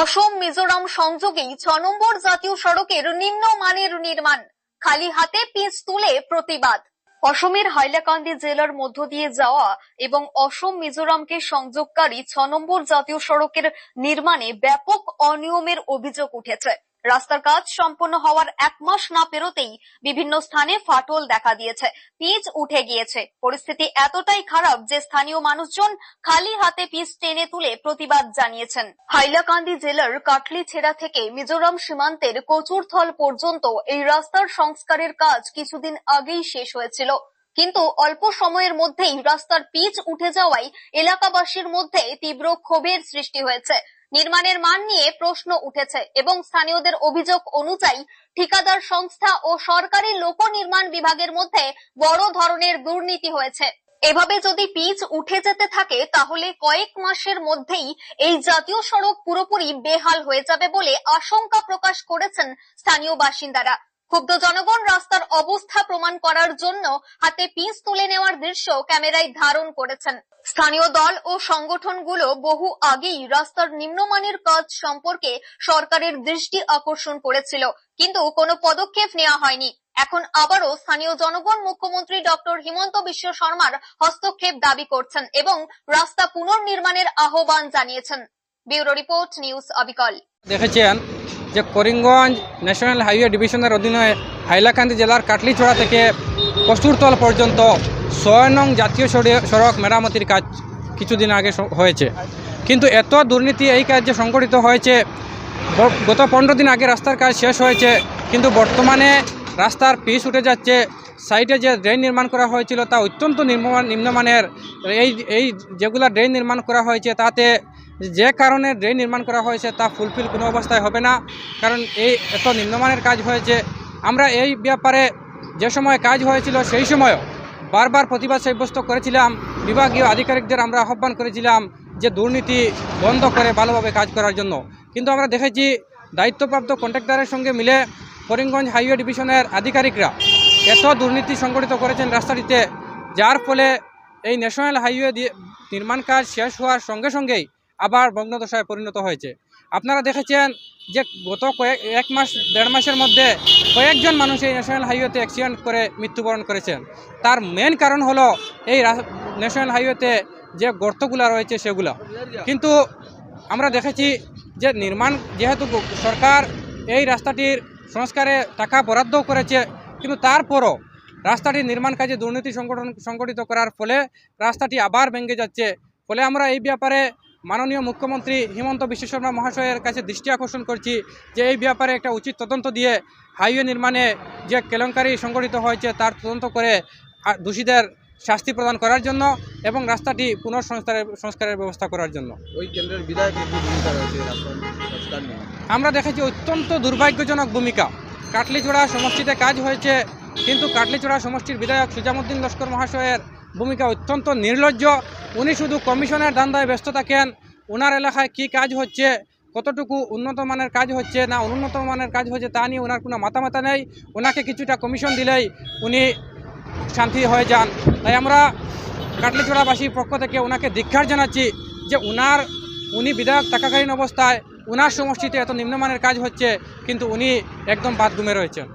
অসম মিজোরাম সংযোগেই ছ নম্বর জাতীয় সড়কের নিম্নমানের নির্মাণ। খালি হাতে পিচ তুলে প্রতিবাদ। অসমের হাইলাকান্দি জেলার মধ্য দিয়ে যাওয়া এবং অসম মিজোরামকে সংযোগকারী ছ নম্বর জাতীয় সড়কের নির্মাণে ব্যাপক অনিয়মের অভিযোগ উঠেছে। রাস্তার কাজ সম্পন্ন হওয়ার এক মাস না পেরোতেই বিভিন্ন স্থানে ফাটল দেখা দিয়েছে। পিচ উঠে গিয়েছে। পরিস্থিতি এতটাই খারাপ যে স্থানীয় মানুষজন খালি হাতে পিচ টেনে তুলে প্রতিবাদ জানিয়েছেন। হাইলাকান্দি জেলার কাটলি ছেড়া থেকে মিজোরাম সীমান্তের কচুরথল পর্যন্ত এই রাস্তার সংস্কারের কাজ কিছুদিন আগেই শেষ হয়েছিল। কিন্তু অল্প সময়ের মধ্যেই রাস্তার পিচ উঠে যাওয়ায় এলাকাবাসীর মধ্যে তীব্র ক্ষোভের সৃষ্টি হয়েছে। নির্মাণের মান নিয়ে প্রশ্ন উঠেছে এবং স্থানীয়দের অভিযোগ অনুযায়ী ঠিকাদার সংস্থা ও সরকারি লোক নির্মাণ বিভাগের মধ্যে বড় ধরনের দুর্নীতি হয়েছে। এভাবে যদি পিচ উঠে যেতে থাকে, তাহলে কয়েক মাসের মধ্যেই এই জাতীয় সড়ক পুরোপুরি বেহাল হয়ে যাবে বলে আশঙ্কা প্রকাশ করেছেন স্থানীয় বাসিন্দারা। ক্ষুব্ধ জনগণ রাস্তার অবস্থা প্রমাণ করার জন্য হাতে পিস তুলে নেওয়ার দৃশ্য ক্যামেরায় ধারণ করেছেন। স্থানীয় দল ও সংগঠনগুলো বহু আগেই রাস্তার নিম্নমানের কাজ সম্পর্কে সরকারের দৃষ্টি আকর্ষণ করেছিল, কিন্তু কোনো পদক্ষেপ নেওয়া হয়নি। এখন আবারও স্থানীয় জনগণ মুখ্যমন্ত্রী ডক্টর হিমন্ত বিশ্ব শর্মার হস্তক্ষেপ দাবি করছেন এবং রাস্তা পুনর্নির্মাণের আহ্বান জানিয়েছেন। ব্যুরো রিপোর্ট, নিউজ অবিকল। দেখেছেন যে করিমগঞ্জ ন্যাশনাল হাইওয়ে ডিভিশনের অধীনে হাইলাকান্দি জেলার কাটলিছড়া থেকে কস্তুরতল পর্যন্ত ছয় নং জাতীয় সড়ে- সড়ক মেরামতির কাজ কিছুদিন আগে হয়েছে। কিন্তু এত দুর্নীতি, এই কাজে সংগঠিত হয়েছে গত পনেরো দিন আগে রাস্তার কাজ শেষ হয়েছে, কিন্তু বর্তমানে রাস্তার পিচ উঠে যাচ্ছে, সাইডে যে ড্রেন নির্মাণ করা হয়েছিল তা অত্যন্ত নিম্নমান নিম্নমানের। এই এই যেগুলা ড্রেন নির্মাণ করা হয়েছে, তাতে যে কারণে ড্রেন নির্মাণ করা হয়েছে তা ফুলফিল কোনো অবস্থায় হবে না। কারণ এই এত নিম্নমানের কাজ হয়েছে। আমরা এই ব্যাপারে যে সময় কাজ হয়েছিল সেই সময়ও বারবার প্রতিবাদ সাব্যস্ত করেছিলাম। বিভাগীয় আধিকারিকদের আমরা আহ্বান করেছিলাম যে দুর্নীতি বন্ধ করে ভালোভাবে কাজ করার জন্য। কিন্তু আমরা দেখেছি দায়িত্বপ্রাপ্ত কন্ট্রাক্টরের সঙ্গে মিলে করিমগঞ্জ হাইওয়ে ডিভিশনের আধিকারিকরা এত দুর্নীতি সংগঠিত করেছেন রাস্তাটিতে, যার ফলে এই ন্যাশনাল হাইওয়ে দিয়ে নির্মাণ কাজ শেষ হওয়ার সঙ্গে সঙ্গেই আবার ভগ্নদশায় পরিণত হয়েছে। আপনারা দেখেছেন যে গত কয়েক, এক মাস, দেড় মাসের মধ্যে কয়েকজন মানুষ এই ন্যাশনাল হাইওয়েতে অ্যাক্সিডেন্ট করে মৃত্যুবরণ করেছেন। তার মেন কারণ হলো এই ন্যাশনাল হাইওয়েতে যে গর্তগুলো রয়েছে সেগুলো। কিন্তু আমরা দেখেছি যে নির্মাণ, যেহেতু সরকার এই রাস্তাটির সংস্কারে টাকা বরাদ্দও করেছে, কিন্তু তারপরও রাস্তাটির নির্মাণ কাজে দুর্নীতি সংগঠন সংগঠিত করার ফলে রাস্তাটি আবার ভেঙে যাচ্ছে। ফলে আমরা এই ব্যাপারে মাননীয় মুখ্যমন্ত্রী হিমন্ত বিশ্ব শর্মা মহাশয়ের কাছে দৃষ্টি আকর্ষণ করছি যে এই ব্যাপারে একটা উচিত তদন্ত দিয়ে হাইওয়ে নির্মাণে যে কেলেঙ্কারি সংগঠিত হয়েছে তার তদন্ত করে দোষীদের শাস্তি প্রদান করার জন্য এবং রাস্তাটি পুনঃসংস্কারের সংস্কারের ব্যবস্থা করার জন্য। ওই কেন্দ্রের বিধায়কের কি ভূমিকা রয়েছে এই রাস্তার সংস্কার নিয়ে? আমরা দেখেছি অত্যন্ত দুর্ভাগ্যজনক ভূমিকা। কাটলিচোড়া সমষ্টিতে কাজ হয়েছে কিন্তু কাটলিচোড়া সমষ্টির বিধায়ক সুজামুদ্দিন লস্কর মহাশয়ের ভূমিকা অত্যন্ত নির্লজ্জ। উনি শুধু কমিশনের ধান্দায় ব্যস্ত থাকেন ওনার এলাকায় কি কাজ হচ্ছে, কতটুকু উন্নত মানের কাজ হচ্ছে না উন্নত মানের কাজ হচ্ছে তা নিয়ে ওনার কোনো মাথা নেই। ওনাকে কিছুটা কমিশন দিলেই উনি শান্তি হয়ে যান। তাই আমরা কাটলিচড়াবাসীর পক্ষ থেকে ওনাকে ধিক্ষার জানাচ্ছি যে উনার, উনি বিধায়ক থাকাকালীন অবস্থায় উনার সমষ্টিতে এত নিম্নমানের কাজ হচ্ছে, কিন্তু উনি একদম বাদ রয়েছেন।